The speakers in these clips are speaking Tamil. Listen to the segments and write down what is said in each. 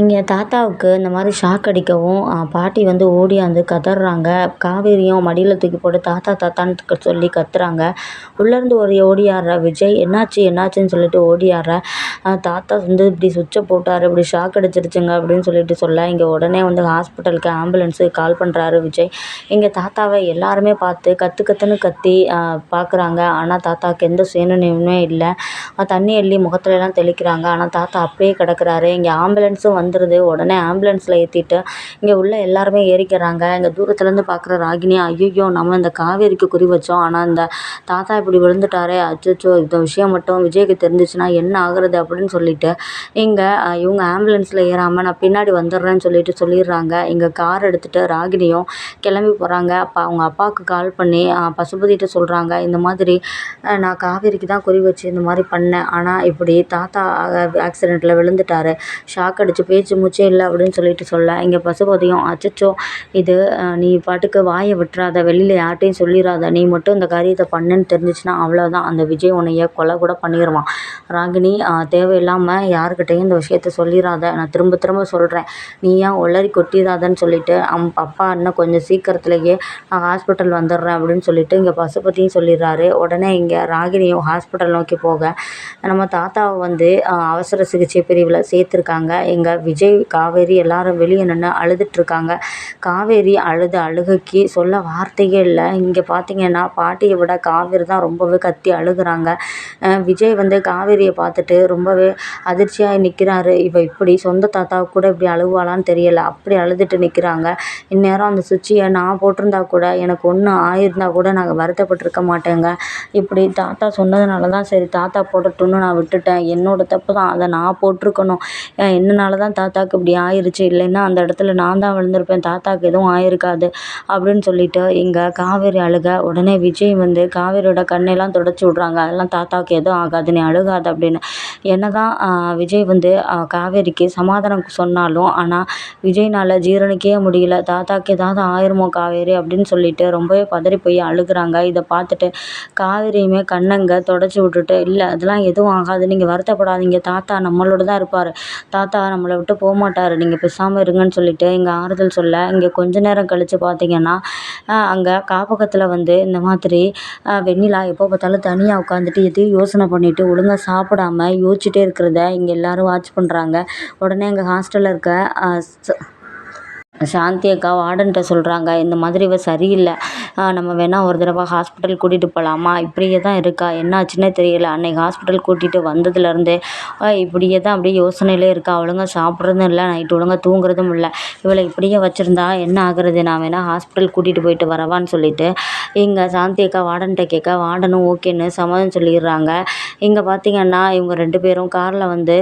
இங்கே தாத்தாவுக்கு இந்த மாதிரி ஷாக் அடிக்கவும் பாட்டி வந்து ஓடியாந்து கதறாங்க. காவேரியும் மடியில் தூக்கி போட்டு தாத்தா தாத்தான்னு சொல்லி கத்துறாங்க. உள்ளேருந்து ஒரு ஓடியாடுற விஜய். என்னாச்சு என்னாச்சுன்னு சொல்லிட்டு ஓடியாடுற தாத்தா வந்து இப்படி சுவிட்சை போட்டார் இப்படி ஷாக் அடிச்சிருச்சுங்க அப்படின்னு சொல்லிட்டு சொல்ல இங்கே உடனே வந்து ஹாஸ்பிட்டலுக்கு ஆம்புலன்ஸு கால் பண்ணுறாரு விஜய். எங்கள் தாத்தாவை எல்லாருமே பார்த்து கற்று கற்றுன்னு கத்தி பார்க்குறாங்க ஆனால் தாத்தாவுக்கு எந்த சுயநினைவுமே இல்லை. தண்ணி எள்ளி முகத்துலலாம் தெளிக்கிறாங்க. ஆனால் தாத்தா அப்படியே கிடக்குறாரு. இங்கே ஆம்புலன்ஸும் வந்து வந்துடுது உடனே ஆம்புலன்ஸில் ஏற்றிட்டு இங்கே உள்ள எல்லாருமே ஏறிக்கிறாங்க. இங்கே தூரத்துலேருந்து பார்க்குற ராகினி ஐயோ நம்ம இந்த காவேரிக்கு குறி வச்சோம். ஆனால் இந்த தாத்தா இப்படி விழுந்துட்டாரே. அச்சோ இந்த விஷயம் மட்டும் விஜய்க்கு தெரிஞ்சிச்சுன்னா என்ன ஆகுறது அப்படின்னு சொல்லிட்டு இங்கே இவங்க ஆம்புலன்ஸில் ஏறாமல் நான் பின்னாடி வந்துடுறேன்னு சொல்லிட்டு சொல்லிடுறாங்க. இங்கே கார் எடுத்துகிட்டு ராகினியும் கிளம்பி போகிறாங்க அப்போ அவங்க அப்பாவுக்கு கால் பண்ணி பசுபதிகிட்ட சொல்கிறாங்க இந்த மாதிரி நான் காவேரிக்கு தான் குறி வச்சு இந்த மாதிரி பண்ணேன். ஆனால் இப்படி தாத்தா ஆக்சிடெண்ட்டில் விழுந்துட்டாரு. ஷாக் அடிச்சு பேச்சு மூச்சே இல்லை அப்படின்னு சொல்லிட்டு சொல்ல. இங்கே பசுபதியும் அச்சச்சோ இது நீ பாட்டுக்கு வாயை விட்டுறாத வெளியில் யார்கிட்டையும் சொல்லிடாத நீ மட்டும் இந்த காரியத்தை பண்ணுன்னு தெரிஞ்சிச்சுன்னா அவ்வளோதான் அந்த விஜய் உன்னைய கொலை கூட பண்ணிடுவான் ராகினி தேவையில்லாமல் யாருக்கிட்டையும் இந்த விஷயத்த சொல்லிடாத நான் திரும்ப திரும்ப சொல்கிறேன் நீ ஏன் ஒளரி கொட்டிடாதன்னு சொல்லிட்டு அம் அப்பா இன்னும் கொஞ்சம் சீக்கிரத்துலேயே நான் ஹாஸ்பிட்டல் வந்துடுறேன் அப்படின்னு சொல்லிட்டு இங்கே பசுபதியும் சொல்லிடுறாரு. உடனே இங்கே ராகினியும் ஹாஸ்பிட்டல் நோக்கி போக நம்ம தாத்தாவை வந்து அவசர சிகிச்சை பிரிவில் சேர்த்துருக்காங்க. எங்கள் விஜய் காவேரி எல்லாரும் வெளியே நின்று அழுதுகிட்ருக்காங்க காவேரி அழுத அழுகைக்கு சொல்ல வார்த்தையே இல்லை. இங்கே பார்த்தீங்கன்னா பாட்டியை விட காவேரி தான் ரொம்பவே கத்தி அழுகிறாங்க. விஜய் வந்து காவேரியை பார்த்துட்டு ரொம்பவே அதிர்ச்சியாக நிற்கிறாரு இவ இப்படி சொந்த தாத்தா கூட இப்படி அழுவாளான்னு தெரியல. அப்படி அழுதுட்டு நிற்கிறாங்க இந்நேரம் அந்த சுவிட்சியை நான் போட்டிருந்தா கூட எனக்கு ஒன்று ஆயிருந்தா கூட நாங்கள் வருத்தப்பட்டிருக்க மாட்டேங்க. இப்படி தாத்தா சொன்னதுனால தான் சரி தாத்தா போடட்டும்னு நான் விட்டுட்டேன். என்னோடய தப்பு தான். அதை நான் போட்டிருக்கணும். என்னனால தான் தாத்தாவுக்கு இப்படி ஆயிருச்சு. இல்லைன்னா அந்த இடத்துல நான் தான் விழுந்திருப்பேன். தாத்தாவுக்கு எதுவும் ஆயிருக்காது அப்படின்னு சொல்லிட்டு இங்கே காவேரி அழுக உடனே விஜய் வந்து காவேரியோட கண்ணெல்லாம் தொடச்சி விட்றாங்க. அதெல்லாம் தாத்தாவுக்கு எதுவும் ஆகாது நீ அழுகாது அப்படின்னு. என்ன தான் விஜய் வந்து காவேரிக்கு சமாதானம் சொன்னாலும் ஆனால் விஜய்னால் ஜீரணிக்கவே முடியல. தாத்தாவுக்கு ஏதாவது ஆயிருமோ காவேரி அப்படின்னு சொல்லிட்டு ரொம்பவே பதறி போய் அழுகுறாங்க. இதை பார்த்துட்டு காவேரியுமே கண்ணங்க தொடச்சி விட்டுட்டு இல்லை அதெல்லாம் எதுவும் ஆகாது. நீங்கள் வருத்தப்படாதீங்க. தாத்தா நம்மளோட தான் இருப்பார். தாத்தா நம்மளை விட்டு போக மாட்டார் நீங்கள் பேசாமல் இருங்கன்னு சொல்லிவிட்டு இங்கே ஆறுதல் சொல்ல இங்கே கொஞ்ச நேரம் கழித்து பார்த்தீங்கன்னா அங்கே காப்பகத்தில் வந்து இந்த மாதிரி வெண்ணிலா எப்போ பார்த்தாலும் தனியாக உட்காந்துட்டு எதையும் யோசனை பண்ணிவிட்டு ஒழுங்காக சாப்பிடாம யோசிச்சுட்டே இருக்கிறத இங்கே எல்லோரும் வாட்ச் பண்ணுறாங்க உடனே எங்கள் ஹாஸ்டலில் இருக்க சாந்தி அக்கா வார்டன்கிட்ட சொல்கிறாங்க இந்த மாதிரி இவள் சரியில்லை. நம்ம வேணால் ஒரு தடவை ஹாஸ்பிட்டல் கூட்டிகிட்டு போகலாமா இப்படியே தான் இருக்கா. என்னாச்சுன்னே தெரியலை. அன்னைக்கு ஹாஸ்பிட்டல் கூட்டிகிட்டு வந்ததுலேருந்தே இப்படியே தான் அப்படியே யோசனையிலே இருக்கா. ஒழுங்காக சாப்பிட்றதும் இல்லை நைட்டு ஒழுங்காக தூங்குறதும் இல்லை. இவளை இப்படியே வச்சுருந்தா என்ன ஆகுறது? நான் வேணால் ஹாஸ்பிட்டல் கூட்டிகிட்டு போயிட்டு வரவான்னு சொல்லிட்டு இங்கே சாந்தி அக்கா வார்டன்கிட்ட கேட்க வார்டனும் ஓகேன்னு சம்மதம் சொல்லிடுறாங்க. இங்கே பார்த்தீங்கன்னா இவங்க ரெண்டு பேரும் காரில் வந்து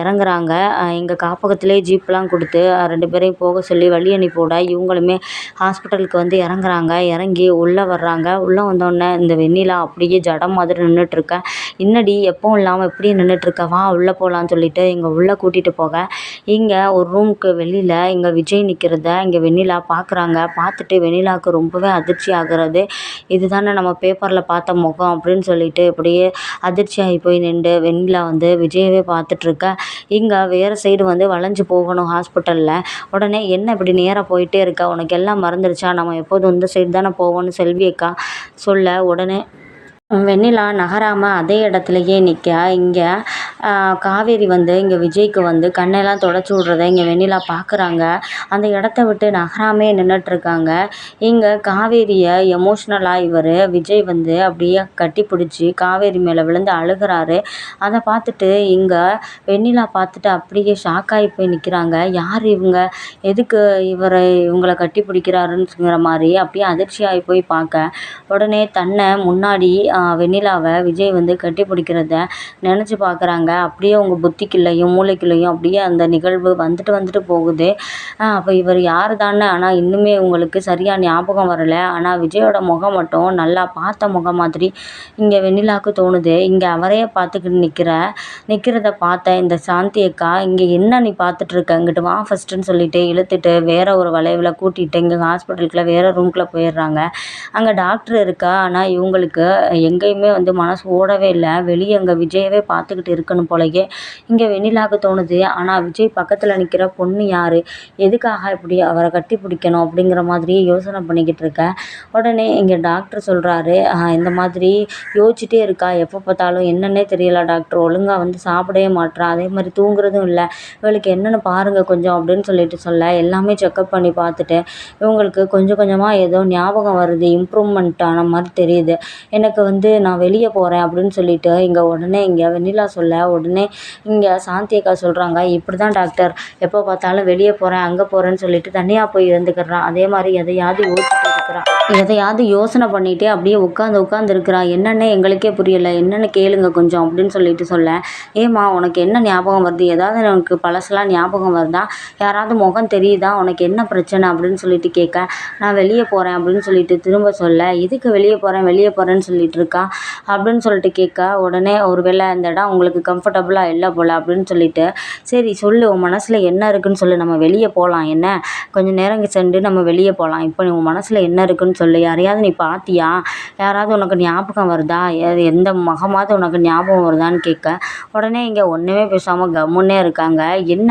இறங்குறாங்க. இங்கே காப்பகத்திலே ஜீப்லாம் கொடுத்து ரெண்டு பேரையும் போக சொல்லி வழி அனுப்பிவிட இவங்களுமே ஹாஸ்பிட்டலுக்கு வந்து இறங்குறாங்க. இறங்கி உள்ளே வர்றாங்க. உள்ளே வந்தோடனே இந்த வெண்ணிலா அப்படியே ஜடம் மாதிரி நின்றுட்டுருக்க என்னடி எப்பவும் இல்லாமல் எப்படி நின்றுட்டுருக்க வா உள்ளே போகலான்னு சொல்லிட்டு இங்கே உள்ளே கூட்டிகிட்டு போக. இங்கே ஒரு ரூமுக்கு வெளியில் இங்கே விஜய் நிற்கிறத இங்கே வெண்ணிலா பார்க்குறாங்க பார்த்துட்டு வெண்ணிலாவுக்கு ரொம்பவே அதிர்ச்சி ஆகுறது. இதுதானே நம்ம பேப்பரில் பார்த்த முகம் அப்படின்னு சொல்லிட்டு இப்படியே அதிர்ச்சி அதிர்ச்சியாகி போய் நின்று வெண்ணிலா வந்து விஜயவே பார்த்துட்ருக்க. இங்கே வேறு சைடு வந்து வளைஞ்சு போகணும் ஹாஸ்பிட்டலில் உடனே என்ன என்ன இப்படி நேராக போயிட்டே இருக்க? உனக்கு எல்லாம் மறந்துடுச்சா நம்ம எப்போதும் இந்த சைடு தானே போவோம்னு செல்வி அக்கா சொல்ல உடனே வெண்ணிலா நகராமல் அதே இடத்துலையே நிற்க இங்கே காவேரி வந்து இங்கே விஜய்க்கு வந்து கண்ணெல்லாம் துடச்சி விட்றத இங்கே வெண்ணிலா பார்க்குறாங்க அந்த இடத்த விட்டு நகராமே நின்றுட்ருக்காங்க இங்கே காவேரியை எமோஷ்னலாக இவர் விஜய் வந்து அப்படியே கட்டி பிடிச்சி காவேரி மேலே விழுந்து அழுகிறாரு. அதை பார்த்துட்டு இங்கே வெண்ணிலா பார்த்துட்டு அப்படியே ஷாக்காகி போய் நிற்கிறாங்க யார் இவங்க? எதுக்கு இவரை இவங்களை கட்டி பிடிக்கிறாருங்கிற மாதிரி அப்படியே அதிர்ச்சியாகி போய் பார்க்க. உடனே தன்னை முன்னாடி வெண்ணிலாவை விஜய் வந்து கட்டி பிடிக்கிறத நினச்சி பார்க்குறாங்க. அப்படியே உங்கள் புத்திக்குள்ளேயும் மூளைக்குள்ளேயும் அப்படியே அந்த நிகழ்வு வந்துட்டு வந்துட்டு போகுது. அப்போ இவர் யார் தானே ஆனால் இன்னுமே உங்களுக்கு சரியாக ஞாபகம் வரலை. ஆனால் விஜயோட முகம் மட்டும் நல்லா பார்த்த முகம் மாதிரி இங்கே வெண்ணிலாவுக்கு தோணுது. இங்கே அவரையே பார்த்துக்கிட்டு நிற்கிற நிற்கிறத பார்த்த இந்த சாந்தி அக்கா இங்கே என்ன நீ பார்த்துட்ருக்க இங்கிட்டு வா ஃபஸ்ட்டுன்னு சொல்லிட்டு இழுத்துட்டு வேற ஒரு வளைவில் கூட்டிகிட்டு இங்கே ஹாஸ்பிட்டலுக்குள்ளே வேறு ரூம்குள்ளே போயிடுறாங்க. அங்கே டாக்டர் இருக்கா? ஆனால் இவங்களுக்கு எங்கேயுமே வந்து மனசு ஓடவே இல்லை. வெளியே அங்கே விஜயவே பார்த்துக்கிட்டு இருக்கணும். போலயே இங்கே வெண்ணிலாவுக்கு தோணுது. ஆனால் விஜய் பக்கத்தில் நிற்கிற பொண்ணு யார்? எதுக்காக இப்படி அவரை கட்டி பிடிக்கணும் அப்படிங்கிற மாதிரி யோசனை பண்ணிக்கிட்டு இருக்கேன் உடனே இங்கே டாக்டர் சொல்கிறாரு இந்த மாதிரி யோசிச்சுட்டே இருக்கா. எப்போ பார்த்தாலும் என்னன்னே தெரியல டாக்டர். ஒழுங்காக வந்து சாப்பிடவே மாட்றா. அதே மாதிரி தூங்குறதும் இல்லை. இவளுக்கு என்னென்னு பாருங்கள் கொஞ்சம் அப்படின்னு சொல்லிட்டு சொல்ல எல்லாமே செக்கப் பண்ணி பார்த்துட்டு இவங்களுக்கு கொஞ்சம் கொஞ்சமாக ஏதோ ஞாபகம் வருது. இம்ப்ரூவ்மெண்ட் ஆன மாதிரி தெரியுது. எனக்கு வந்து நான் வெளியே போகிறேன் அப்படின்னு சொல்லிட்டு இங்கே உடனே இங்கே வெண்ணிலா சொல்ல உடனே இங்கே சாந்தி அக்கா சொல்கிறாங்க இப்படி தான் டாக்டர். எப்போ பார்த்தாலும் வெளியே போகிறேன் அங்கே போகிறேன்னு சொல்லிட்டு தனியாக போய் இருந்துக்கிறான் அதே மாதிரி எதையாவது யோசிச்சுட்டு இருக்கிறான் எதையாவது யோசனை பண்ணிகிட்டே அப்படியே உட்காந்து உட்காந்து இருக்கிறா. என்னென்ன எங்களுக்கே புரியலை. என்னென்னு கேளுங்க கொஞ்சம் அப்படின்னு சொல்லிட்டு சொல்ல. ஏம்மா உனக்கு என்ன ஞாபகம் வருது? ஏதாவது உனக்கு பழசெல்லாம் ஞாபகம் வருதா? யாராவது முகம் தெரியுதா? உனக்கு என்ன பிரச்சனை? அப்படின்னு சொல்லிட்டு கேட்க. நான் வெளியே போகிறேன் அப்படின்னு சொல்லிட்டு திரும்ப சொல்ல. எதுக்கு வெளியே போகிறேன் வெளியே போகிறேன்னு சொல்லிட்டு இருக்கா? அப்படின்னு சொல்லிட்டு கேட்க. உடனே ஒரு வேளை இந்த இடம் உங்களுக்கு கம்ஃபர்டபுளாக இல்லை போல் அப்படின்னு சொல்லிட்டு. சரி சொல்லு. உன் மனசில் என்ன இருக்குன்னு சொல்லு. நம்ம வெளியே போகலாம் என்ன? கொஞ்சம் நேரம் சென்று நம்ம வெளியே போகலாம் இப்போ உன் மனசில் என்ன இருக்குன்னு சொல்லு. யாரையாவது நீ பார்த்தியா யாராவது உனக்கு ஞாபகம் வருதா? எது எந்த முகமாவது உனக்கு ஞாபகம் வருதான்னு கேட்க உடனே இங்கே ஒன்றுமே பேசாமல் கம்முன்னே இருக்காங்க. என்ன?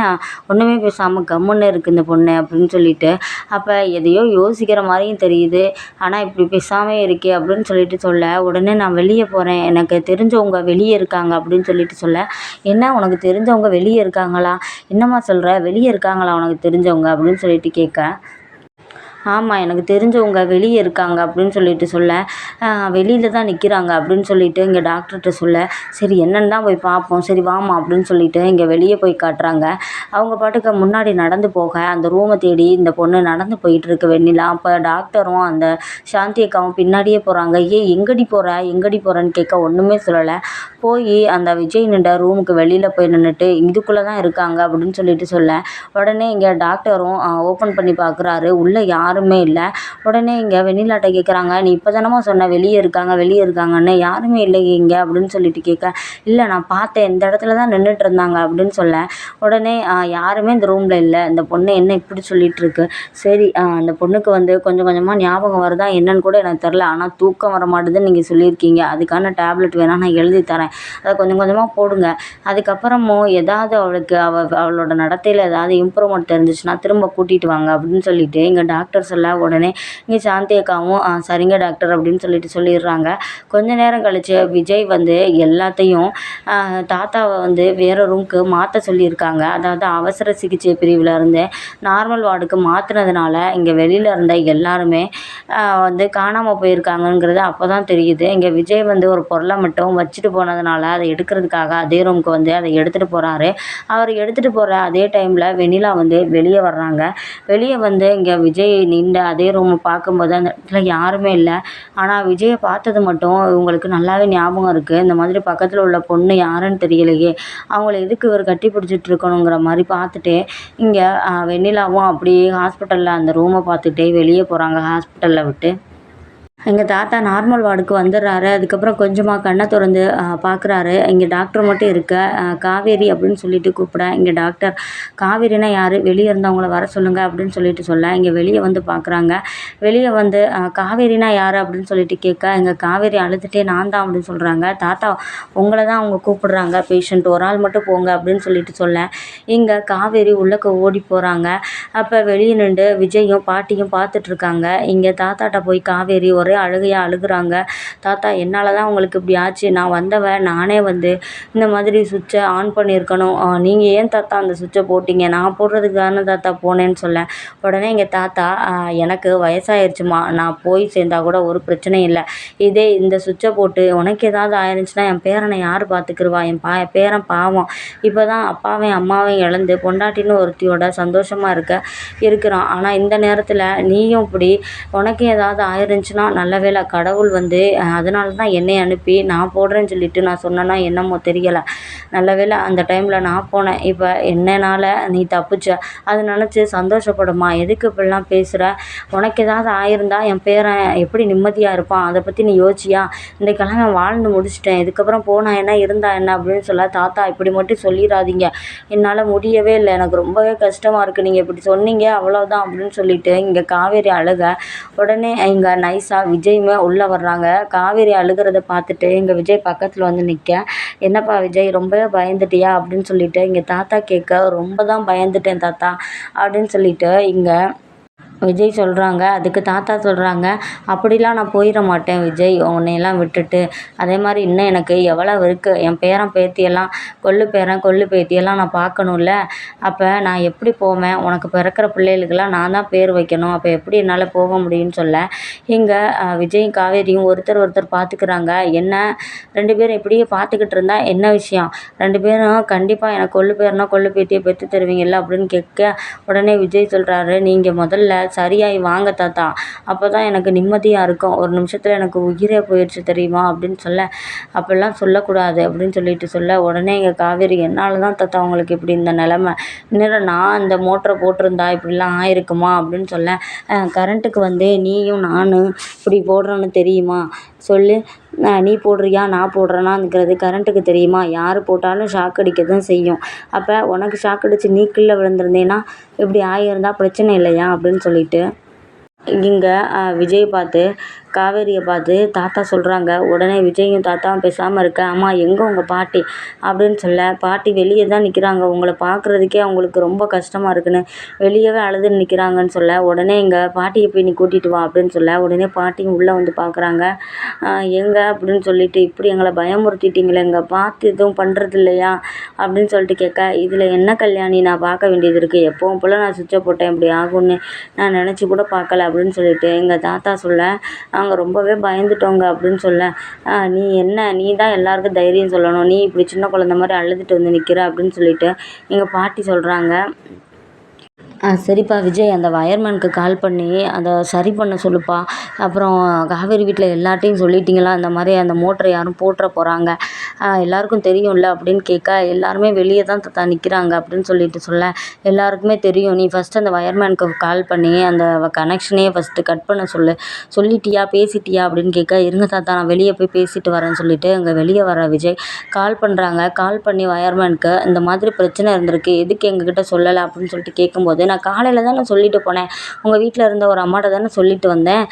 ஒன்றுமே பேசாமல் கம்முன்னு இருக்குது இந்த பொண்ணு அப்படின்னு சொல்லிட்டு அப்போ எதையோ யோசிக்கிற மாதிரியும் தெரியுது. ஆனால் இப்படி பேசாமே இருக்கே அப்படின்னு சொல்லிட்டு சொல்ல உடனே நான் வெளியே போகிறேன் எனக்கு தெரிஞ்சவங்க வெளியே இருக்காங்க அப்படின்னு சொல்லிட்டு சொல்ல என்ன? உனக்கு தெரிஞ்சவங்க வெளியே இருக்காங்களா? என்னம்மா சொல்கிற வெளியே இருக்காங்களா உனக்கு தெரிஞ்சவங்க அப்படின்னு சொல்லிட்டு கேட்க ஆமாம் எனக்கு தெரிஞ்சவங்க வெளியே இருக்காங்க அப்படின்னு சொல்லிட்டு சொல்ல. வெளியில் தான் நிற்கிறாங்க அப்படின்னு சொல்லிட்டு இங்கே டாக்டர்கிட்ட சொல்ல. சரி என்னன்னு தான் போய் பார்ப்போம். சரி வாம்மா அப்படின்னு சொல்லிட்டு இங்கே வெளியே போய் காட்டுறாங்க. அவங்க பாட்டுக்கு முன்னாடி நடந்து போக அந்த ரூமை தேடி இந்த பொண்ணு நடந்து போயிட்டுருக்கு வெண்ணிலா. அப்போ டாக்டரும் அந்த சாந்தி அக்காவும் பின்னாடியே போகிறாங்க ஏய் எங்கடி போகிற எங்கடி போகிறேன்னு கேட்க ஒன்றுமே சொல்லலை. போய் அந்த விஜய் நின்ற ரூமுக்கு வெளியில் போய் நின்றுட்டு இதுக்குள்ளே தான் இருக்காங்க அப்படின்னு சொல்லிட்டு சொல்ல. உடனே இங்கே டாக்டரும் ஓப்பன் பண்ணி பார்க்குறாரு உள்ளே யாரும் இல்லை. உடனே இங்கே வெண்ணிலாட்ட கேட்குறாங்க நீ இப்போ தானம்மா சொன்ன வெளியே இருக்காங்க வெளியே இருக்காங்கன்னு. யாருமே இல்லை இங்கே அப்படின்னு சொல்லிட்டு கேட்க இல்லை நான் பார்த்தேன். இந்த இடத்துல தான் நின்றுட்டு இருந்தாங்க அப்படின்னு சொல்ல. உடனே யாருமே இந்த ரூமில் இல்லை. இந்த பொண்ணு என்ன இப்படி சொல்லிட்டு இருக்கு? சரி அந்த பொண்ணுக்கு வந்து கொஞ்சம் கொஞ்சமாக ஞாபகம் வருதா என்னன்னு கூட எனக்கு தெரில ஆனால் தூக்கம் வர மாட்டுதுன்னு நீங்கள் சொல்லியிருக்கீங்க. அதுக்கான டேப்லெட் வேணால் நான் எழுதி தரேன். அதை கொஞ்சம் கொஞ்சமாக போடுங்க. அதுக்கப்புறமும் ஏதாவது அவளுக்கு அவ அவளோட நடத்தையில் ஏதாவது இம்ப்ரூவ்மெண்ட் தெரிஞ்சிச்சுன்னா திரும்ப கூட்டிகிட்டு வாங்க அப்படின்னு சொல்லிட்டு இங்கே டாக்டர் சொல்ல உடனே இங்கே சாந்தி அக்காவும் "ஆ, சரிங்க டாக்டர் அப்படின்னு சொல்லிட்டு சொல்லிடுறாங்க. கொஞ்ச நேரம் கழித்து விஜய் வந்து எல்லாத்தையும் தாத்தாவை வந்து வேறு ரூம்க்கு மாற்ற சொல்லியிருக்காங்க. அதாவது அவசர சிகிச்சை பிரிவில் இருந்து நார்மல் வார்டுக்கு மாற்றினதுனால இங்கே வெளியில் இருந்த எல்லாருமே வந்து காணாமல் போயிருக்காங்கங்கிறது அப்போ தான் தெரியுது. இங்கே விஜய் வந்து ஒரு பொருளை மட்டும் வச்சுட்டு போனதுனால அதை எடுக்கிறதுக்காக அதே ரூமுக்கு வந்து அதை எடுத்துகிட்டு போகிறாரு அவர் எடுத்துகிட்டு போகிற அதே டைமில் வெண்ணிலா வந்து வெளியே வர்றாங்க. வெளியே வந்து இங்கே விஜய் நின்று அதே ரூமை பார்க்கும்போது அந்த இடத்துல யாருமே இல்லை. ஆனால் விஜயை பார்த்தது மட்டும் இவங்களுக்கு நல்லாவே ஞாபகம் இருக்குது இந்த மாதிரி பக்கத்தில் உள்ள பொண்ணு யாருன்னு தெரியலையே. அவங்கள எதுக்கு இவர் கட்டி பிடிச்சிட்டு இருக்கணுங்கிற மாதிரி பார்த்துட்டே இங்கே வெண்ணிலாவும் அப்படியே ஹாஸ்பிட்டலில் அந்த ரூமை பார்த்துட்டே வெளியே போகிறாங்க ஹாஸ்பிட்டலில் விட்டு. எங்கள் தாத்தா நார்மல் வார்டுக்கு வந்துடுறாரு. அதுக்கப்புறம் கொஞ்சமாக கண்ணை திறந்து பார்க்குறாரு இங்கே டாக்டர் மட்டும் இருக்க காவேரி அப்படின்னு சொல்லிட்டு கூப்பிட இங்கே டாக்டர் காவேரினா யார்? வெளியே இருந்தவங்கள வர சொல்லுங்கள் அப்படின்னு சொல்லிட்டு சொல்ல இங்கே வெளியே வந்து பார்க்குறாங்க வெளியே வந்து காவேரினா யார் அப்படின்னு சொல்லிட்டு கேட்க இங்கே காவேரி அழுதுகிட்டே நான் தான் அப்படின்னு சொல்கிறாங்க தாத்தா உங்களை தான் அவங்க கூப்பிடுறாங்க பேஷண்ட் ஒரு ஆள் மட்டும் போங்க அப்படின்னு சொல்லிட்டு சொல்ல. இங்கே காவேரி உள்ளக்க ஓடி போகிறாங்க அப்போ வெளியே நின்று விஜயும் பாட்டியும் பார்த்துட்ருக்காங்க இங்கே தாத்தாட்ட போய் காவேரி ஒரு அழுகையாக அழுகுறாங்க. தாத்தா என்னால் தான் உங்களுக்கு இப்படி ஆச்சு? நான் வந்தவன் நானே வந்து இந்த மாதிரி சுவிட்சை ஆன் பண்ணியிருக்கணும். நீங்கள் ஏன் தாத்தா அந்த சுவிட்சை போட்டிங்க? நான் போடுறதுக்கு தானே தாத்தா போனேன்னு சொல்ல. உடனே எங்கள் தாத்தா எனக்கு வயசாயிருச்சுமா. நான் போய் சேர்ந்தா கூட ஒரு பிரச்சனையும் இல்லை. இதே இந்த சுவிட்சை போட்டு உனக்கு ஏதாவது ஆயிருந்துச்சுன்னா என் பேரனை யார் பார்த்துக்கிருவா என் பா பேரன் பாவம். இப்போ தான் அப்பாவையும் அம்மாவையும் இழந்து பொண்டாட்டின்னு ஒருத்தியோட சந்தோஷமாக இருக்க இருக்கிறான். ஆனால் இந்த நேரத்தில் நீயும் இப்படி உனக்கு ஏதாவது ஆயிருந்துச்சுன்னா நல்ல வேளை கடவுள் வந்து அதனால தான் என்னை அனுப்பி நான் போடுறேன்னு சொல்லிட்டு நான் சொன்னேன்னா என்னமோ தெரியலை. நல்ல வேளை அந்த டைமில் நான் போனேன். இப்போ என்னனால் நீ தப்பிச்ச. அதை நினச்சி சந்தோஷப்படுமா? எதுக்கு இப்படிலாம் பேசுகிற உனக்கு ஏதாவது ஆயிருந்தா என் பேரன் எப்படி நிம்மதியாக இருப்பான்? அதை பற்றி நீ யோசிச்சியா? இந்த கிழமை வாழ்ந்து முடிச்சிட்டேன். இதுக்கப்புறம் போனா என்ன இருந்தா என்ன அப்படின்னு சொல்ல தாத்தா இப்படி மட்டும் சொல்லிடாதீங்க. என்னால் முடியவே இல்லை. எனக்கு ரொம்பவே கஷ்டமாக இருக்குது நீங்கள் இப்படி சொன்னீங்க அவ்வளோதான் அப்படின்னு சொல்லிட்டு இங்கே காவேரி அழுக. உடனே இங்கே நைஸாக விஜயுமே உள்ளே வர்றாங்க. காவேரி அழுகிறத பார்த்துட்டு இங்கே விஜய் பக்கத்தில் வந்து நிற்க என்னப்பா விஜய் ரொம்பவே பயந்துட்டியா? அப்படின்னு சொல்லிட்டு இங்கே தாத்தா கேட்க ரொம்ப தான் பயந்துட்டேன் தாத்தா அப்படின்னு சொல்லிட்டு இங்கே விஜய் சொல்கிறாங்க அதுக்கு தாத்தா சொல்கிறாங்க அப்படிலாம் நான் போயிட மாட்டேன் விஜய் உன்னையெல்லாம் விட்டுட்டு. அதே மாதிரி இன்னும் எனக்கு எவ்வளோ இருக்குது என் பேரன் பேத்தியெல்லாம் கொள்ளு பேரன் கொள்ளு பேத்தியெல்லாம் நான் பார்க்கணும்ல. அப்போ நான் எப்படி போவேன்? உனக்கு பிறக்கிற பிள்ளைகளுக்கெல்லாம் நான் தான் பேர் வைக்கணும். அப்போ எப்படி என்னால் போக முடியும்னு சொல்ல. இங்கே விஜயும் காவேரியும் ஒருத்தர் ஒருத்தர் பார்த்துக்குறாங்க என்ன ரெண்டு பேரும் இப்படியே பார்த்துக்கிட்டு இருந்தால் என்ன விஷயம்? ரெண்டு பேரும் கண்டிப்பாக எனக்கு கொள்ளு பேர்னா கொள்ளு பேத்தியை பெற்று தருவீங்கல்ல அப்படின்னு கேட்க உடனே விஜய் சொல்கிறாரு நீங்கள் முதல்ல சரியாகி வாங்க தாத்தா. அப்போ தான் எனக்கு நிம்மதியாக இருக்கும். ஒரு நிமிஷத்தில் எனக்கு உயிரே போயிடுச்சு தெரியுமா? அப்படின்னு சொல்ல. அப்படிலாம் சொல்லக்கூடாது அப்படின்னு சொல்லிட்டு சொல்ல. உடனே எங்கள் காவேரி என்னால் தான் தாத்தா உங்களுக்கு இப்படி இந்த நிலமை. இன்னும் நான் இந்த மோட்டரை போட்டிருந்தா இப்படிலாம் ஆயிருக்குமா அப்படின்னு சொல்ல கரண்ட்டுக்கு வந்து நீயும் நானும் இப்படி போடுறோன்னு தெரியுமா? சொல்லு. நீ போடுறியா நான் போடுறேனாங்கிறது கரண்ட்டுக்கு தெரியுமா? யார் போட்டாலும் ஷாக் அடிக்க தான் செய்யும். அப்போ உனக்கு ஷாக் அடித்து நீ கீழே விழுந்திருந்தேன்னா இப்படி ஆகியிருந்தா பிரச்சனை இல்லையா? அப்படின்னு சொல்லிவிட்டு இங்கே விஜய் பார்த்து காவேரியை பார்த்து தாத்தா சொல்கிறாங்க உடனே விஜயும் தாத்தாவும் பேசாமல் இருக்க அம்மா எங்கே உங்கள் பாட்டி? அப்படின்னு சொல்ல பாட்டி வெளியே தான் நிற்கிறாங்க உங்களை பார்க்குறதுக்கே அவங்களுக்கு ரொம்ப கஷ்டமாக இருக்குன்னு வெளியவே அழுதுன்னு நிற்கிறாங்கன்னு சொல்ல உடனே எங்கள் பாட்டியை போய் நீ கூட்டிகிட்டு வா அப்படின்னு சொல்ல உடனே பாட்டியும் உள்ளே வந்து பார்க்குறாங்க. எங்கே அப்படின்னு சொல்லிட்டு இப்படி எங்களை பயமுறுத்திட்டீங்களே இங்கே பார்த்து எதுவும் பண்ணுறது இல்லையா? அப்படின்னு சொல்லிட்டு கேட்க இதில் என்ன கல்யாணி? நான் பார்க்க வேண்டியது இருக்குது எப்போவும் போல் நான் சுவிட்சை போட்டேன் இப்படி ஆகும்னு நான் நினச்சி கூட பார்க்கல. அப்படின்னு சொல்லிட்டு எங்கள் தாத்தா சொல்ல நாங்கள் ரொம்பவே பயந்துட்டோங்க அப்படின்னு சொல்ல நீ என்ன? நீ தான் எல்லாருக்கும் தைரியம் சொல்லணும். நீ இப்படி சின்ன குழந்த மாதிரி அழுதுட்டு வந்து நிற்கிற அப்படின்னு சொல்லிட்டு எங்கள் பாட்டி சொல்கிறாங்க சரிப்பா விஜய் அந்த வயர்மேனுக்கு கால் பண்ணி அதை சரி பண்ண சொல்லுப்பா. அப்புறம் காவேரி வீட்டில் எல்லார்ட்டையும் சொல்லிட்டிங்களா? இந்த மாதிரி அந்த மோட்டரை யாரும் போட்டுற போகிறாங்க எல்லாருக்கும் தெரியும்ல அப்படின்னு கேட்க எல்லாருமே வெளியே தான் தாத்தா நிற்கிறாங்க அப்படின்னு சொல்லிட்டு சொல்ல. எல்லாருக்குமே தெரியும். நீ ஃபஸ்ட்டு அந்த வயர்மேனுக்கு கால் பண்ணி அந்த கனெக்ஷனையே ஃபஸ்ட்டு கட் பண்ண சொல்லு. சொல்லிட்டியா? பேசிட்டியா? அப்படின்னு கேட்க இருங்க தாத்தா நான் வெளியே போய் பேசிட்டு வரேன்னு சொல்லிட்டு அங்கே வெளியே வர விஜய் கால் பண்ணுறாங்க கால் பண்ணி வயர்மேனுக்கு இந்த மாதிரி பிரச்சனை இருந்திருக்கு. எதுக்கு எங்ககிட்ட சொல்லலை அப்படின்னு சொல்லிட்டு கேட்கும்போது நான் காலையில் தானே சொல்லிட்டு போனேன். உங்கள் வீட்டில் இருந்த ஒரு அம்மாட்ட தானே சொல்லிட்டு வந்தேன்.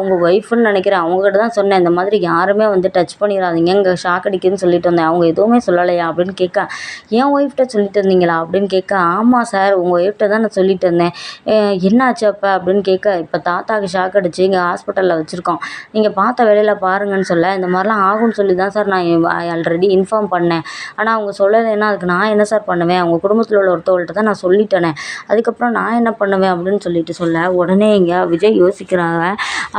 உங்கள் ஒய்ஃப்னு நினைக்கிறேன். அவங்ககிட்ட தான் சொன்னேன். இந்த மாதிரி யாருமே வந்து டச் பண்ணிடாதீங்க இங்கே ஷாக் அடிக்குதுன்னு சொல்லிட்டு வந்தேன். அவங்க எதுவுமே சொல்லலையா அப்படின்னு கேட்க என் ஒய்ஃப்ட்ட சொல்லிட்டு வந்தீங்களா அப்படின்னு கேட்க ஆமாம் சார் உங்கள் ஒய்ஃப்ட்ட தான் நான் சொல்லிட்டு வந்தேன். என்னாச்சு அப்போ அப்படின்னு கேட்க இப்போ தாத்தாவுக்கு ஷாக் அடிச்சு இங்கே ஹாஸ்பிட்டலில் வச்சுருக்கோம். நீங்கள் பார்த்த வேலையில் பாருங்கன்னு சொல்ல இந்த மாதிரிலாம் ஆகும்னு சொல்லி தான் சார் நான் ஆல்ரெடி இன்ஃபார்ம் பண்ணேன். ஆனால் அவங்க சொல்லலைன்னா அதுக்கு நான் என்ன சார் பண்ணுவேன்? அவங்க குடும்பத்தில் உள்ள ஒருத்தவங்கள்ட்ட தான் நான் சொல்லிட்டேனே. அதுக்கப்புறம் நான் என்ன பண்ணுவேன் அப்படின்னு சொல்லிட்டு சொல்ல உடனே இங்கே விஜய் யோசிக்கிறாங்க.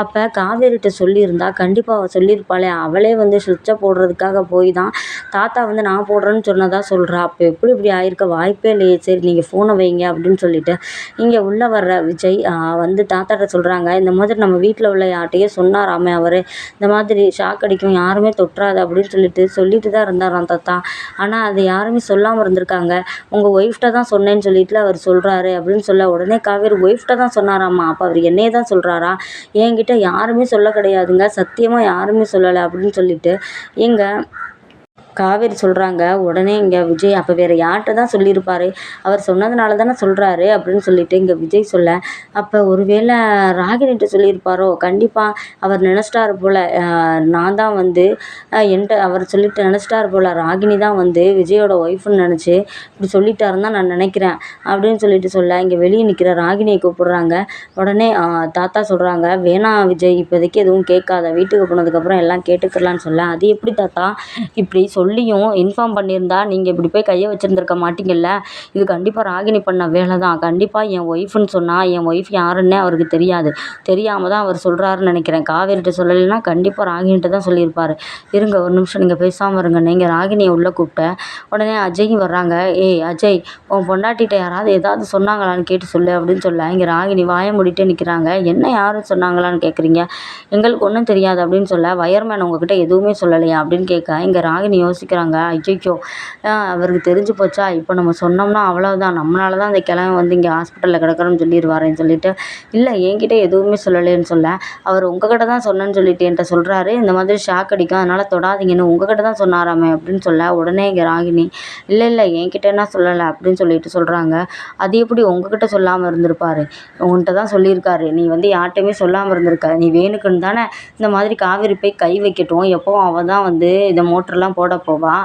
அப்போ காவேரிகிட்ட சொல்லியிருந்தா கண்டிப்பாக அவள் சொல்லியிருப்பாளே. அவளே வந்து சுவிட்சை போடுறதுக்காக போய் தான் தாத்தா வந்து நான் போடுறேன்னு சொன்னதாக சொல்கிறா அப்போ எப்படி இப்படி ஆயிருக்க? வாய்ப்பே இல்லையே. சரி நீங்கள் ஃபோனை வைங்க அப்படின்னு சொல்லிட்டு இங்கே உள்ளே வர்ற விஜய் வந்து தாத்தாட்ட சொல்கிறாங்க இந்த மாதிரி நம்ம வீட்டில் உள்ள யார்ட்டையே சொன்னாராமே அவர். இந்த மாதிரி ஷாக் அடிக்கும். யாருமே தொட்டுறாது அப்படின்னு சொல்லிட்டு சொல்லிட்டு தான் இருந்தாராம் தாத்தா. ஆனால் அது யாருமே சொல்லாமல் இருந்திருக்காங்க. உங்கள் ஒய்ஃப்ட்ட தான் சொன்னேன்னு சொல்லிட்டு அவர் சொல்கிறாரு அப்படின்னு சொல்ல உடனே காவேரி ஒய்ஃப்ட்ட தான் சொன்னாராம்மா. அப்போ அவர் என்னையே தான் சொல்கிறாரா என்கிட்ட யாருமே சொல்ல கிடையாதுங்க. சத்தியமாக யாருமே சொல்லலை அப்படின்னு சொல்லிட்டு எங்கள் காவேரி சொல்கிறாங்க உடனே இங்கே விஜய் அப்போ வேறு யார்கிட்ட தான் சொல்லியிருப்பார்? அவர் சொன்னதுனால தானே சொல்கிறாரு அப்படின்னு சொல்லிட்டு இங்கே விஜய் சொல்ல அப்போ ஒரு வேளை ராகினிகிட்ட சொல்லியிருப்பாரோ? கண்டிப்பாக அவர் நினச்சிட்டாரு போல். நான் தான் வந்து என்கிட்ட அவர் சொல்லிட்டு நினச்சிட்டாரு போல். ராகினி தான் வந்து விஜயோட ஒய்ஃப்னு நினச்சி இப்படி சொல்லிட்டாருன்னு தான் நான் நினைக்கிறேன் அப்படின்னு சொல்லிட்டு சொல்ல இங்கே வெளியே நிற்கிற ராகினியை கூப்பிடுறாங்க. உடனே தாத்தா சொல்கிறாங்க வேணாம் விஜய் இப்போதைக்கு எதுவும் கேட்காத வீட்டுக்கு போனதுக்கப்புறம் எல்லாம் கேட்டுக்கலான்னு சொல்ல அது எப்படி தாத்தா? இப்படி சொல் சொல்லியும் இன்ஃபார்ம் பண்ணியிருந்தா நீங்கள் இப்படி போய் கையை வச்சுருந்துருக்க மாட்டிங்கள்ல இது கண்டிப்பாக ராகினி பண்ண வேலை தான் கண்டிப்பாக என் ஒய்ஃப்னு சொன்னால் என் ஒய்ஃப் யாருன்னே அவருக்கு தெரியாது. தெரியாமல் தான் அவர் சொல்கிறாருன்னு நினைக்கிறேன். காவேரிகிட்ட சொல்லலைன்னா கண்டிப்பாக ராகினிகிட்ட தான் சொல்லியிருப்பார். இருங்க ஒரு நிமிஷம் நீங்கள் பேசாமல் இருங்க. நீங்கள் ராகினியை உள்ளே கூப்பிட்டேன் உடனே அஜயும் வர்றாங்க. ஏய் அஜய் உன் பொண்டாட்டிகிட்ட யாராவது ஏதாவது சொன்னாங்களான்னு கேட்டு சொல்லு அப்படின்னு சொல்ல. இங்கே ராகினி வாய மூடிட்டே நிற்கிறாங்க என்ன யாரும் சொன்னாங்களான்னு கேட்குறீங்க எங்களுக்கு ஒன்றும் தெரியாது அப்படின்னு சொல்ல. வயர்மேன் உங்ககிட்ட எதுவுமே சொல்லலையா அப்படின்னு கேட்க இங்கே ராகினி யோசி யோசிக்கிறாங்க. ஐயையோ அவருக்கு தெரிஞ்சு போச்சா? இப்போ நம்ம சொன்னோம்னா அவ்வளோதான் நம்மளால் தான் அந்த கிழவன் வந்து இங்கே ஹாஸ்பிட்டலில் கிடக்குறோன்னு சொல்லிடுவாரேன்னு சொல்லிட்டு இல்லை என்கிட்ட எதுவுமே சொல்லலைன்னு சொல்ல. அவர் உங்ககிட்ட தான் சொன்னேன்னு சொல்லிட்டு என்கிட்ட சொல்கிறாரு இந்த மாதிரி ஷாக் அடிக்கும். அதனால் தொடாதீங்கன்னு உங்ககிட்ட தான் சொன்னாராமே அப்படின்னு சொல்ல உடனே இங்கே ராகினி இல்லை இல்லை என்கிட்டனா சொல்லலை அப்படின்னு சொல்லிட்டு சொல்கிறாங்க அது எப்படி உங்ககிட்ட சொல்லாமல் இருந்திருப்பாரு? உன்கிட்ட தான் சொல்லியிருக்காரு. நீ வந்து யார்கிட்டையுமே சொல்லாமல் இருந்திருக்க. நீ வேணுக்குன்னு தானே இந்த மாதிரி காவேரி போய் கை வைக்கட்டும். எப்போவும் அவள் தான் வந்து இந்த மோட்டர்லாம் போட போவா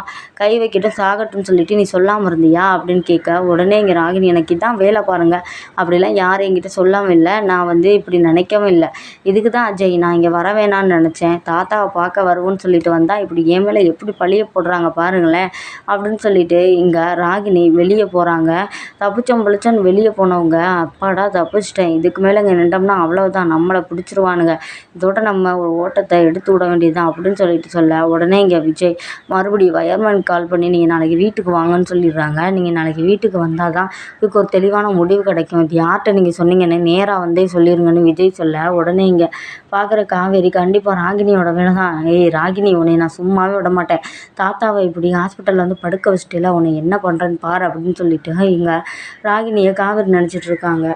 கை வைக்கட்டும் சாகட்டும்னு சொல்லிட்டு நீ சொல்லாமல் இருந்தியா? அப்படின்னு கேட்க உடனே இங்கே ராகினி எனக்கு இதான் வேலை பாருங்கள் அப்படிலாம் யாரும் என்கிட்ட சொல்லாமல் இல்லை. நான் வந்து இப்படி நினைக்கவும் இல்லை. இதுக்கு தான் அஜய் நான் இங்கே வர வேணான்னு நினச்சேன். தாத்தாவை பார்க்க வருவோன்னு சொல்லிட்டு வந்தால் இப்படி என் மேலே எப்படி பழிய போடுறாங்க பாருங்களேன். அப்படின்னு சொல்லிட்டு இங்கே ராகினி வெளியே போகிறாங்க தப்பிச்சம் பிடிச்சோன்னு வெளியே போனவங்க அப்பாடா தப்பிச்சிட்டேன். இதுக்கு மேலே இங்கே நின்றோம்னா அவ்வளோதான் நம்மளை பிடிச்சிருவானுங்க. இதோட நம்ம ஒரு ஓட்டத்தை எடுத்து விட வேண்டியது தான் அப்படின்னு சொல்லிட்டு சொல்ல உடனே இங்கே விஜய் மறுபடியும் ஒயர்மேன் கால் பண்ணி நீங்கள் நாளைக்கு வீட்டுக்கு வாங்கன்னு சொல்லிடுறாங்க. நீங்கள் நாளைக்கு வீட்டுக்கு வந்தால் தான் இதுக்கு ஒரு தெளிவான முடிவு கிடைக்கும். இது யார்கிட்ட நீங்கள் சொன்னீங்கன்னு நேராக வந்தே சொல்லிடுங்கன்னு விஜய் சொல்ல உடனே இங்கே பார்க்குற காவேரி கண்டிப்பாக ராகினியோட வேலை தான். ஏய் ராகினி உன்னை நான் சும்மாவே விட மாட்டேன். தாத்தாவை இப்படி ஹாஸ்பிட்டலில் வந்து படுக்க வச்சுட்டு உன்னை என்ன பண்ணுறேன்னு பாரு அப்படின்னு சொல்லிட்டு இங்கே ராகினியை காவேரி நினச்சிட்டு இருக்காங்க.